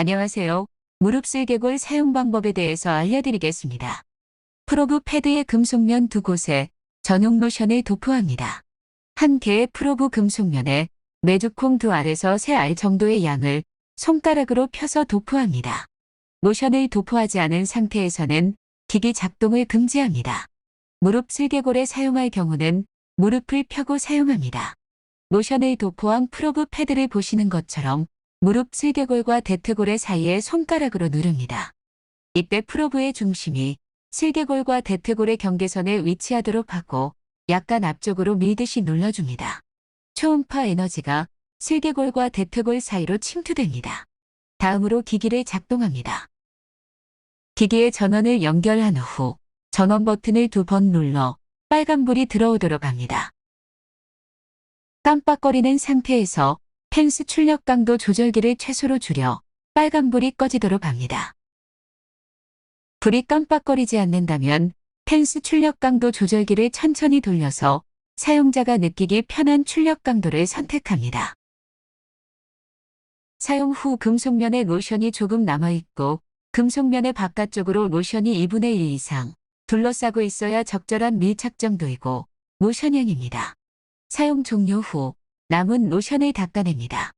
안녕하세요. 무릎 슬개골 사용 방법에 대해서 알려드리겠습니다. 프로브 패드의 금속면 두 곳에 전용 로션을 도포합니다. 한 개의 프로브 금속면에 메주콩 두 알에서 세 알 정도의 양을 손가락으로 펴서 도포합니다. 로션을 도포하지 않은 상태에서는 기기 작동을 금지합니다. 무릎 슬개골에 사용할 경우는 무릎을 펴고 사용합니다. 로션을 도포한 프로브 패드를 보시는 것처럼 무릎 슬개골과 대퇴골의 사이에 손가락으로 누릅니다. 이때 프로브의 중심이 슬개골과 대퇴골의 경계선에 위치하도록 하고 약간 앞쪽으로 밀듯이 눌러줍니다. 초음파 에너지가 슬개골과 대퇴골 사이로 침투됩니다. 다음으로 기기를 작동합니다. 기기의 전원을 연결한 후 전원 버튼을 두 번 눌러 빨간불이 들어오도록 합니다. 깜빡거리는 상태에서 펜스 출력 강도 조절기를 최소로 줄여 빨간불이 꺼지도록 합니다. 불이 깜빡거리지 않는다면 펜스 출력 강도 조절기를 천천히 돌려서 사용자가 느끼기 편한 출력 강도를 선택합니다. 사용 후 금속면에 로션이 조금 남아있고 금속면의 바깥쪽으로 로션이 2분의 1 이상 둘러싸고 있어야 적절한 밀착 정도이고 로션형입니다. 사용 종료 후 남은 로션을 닦아냅니다.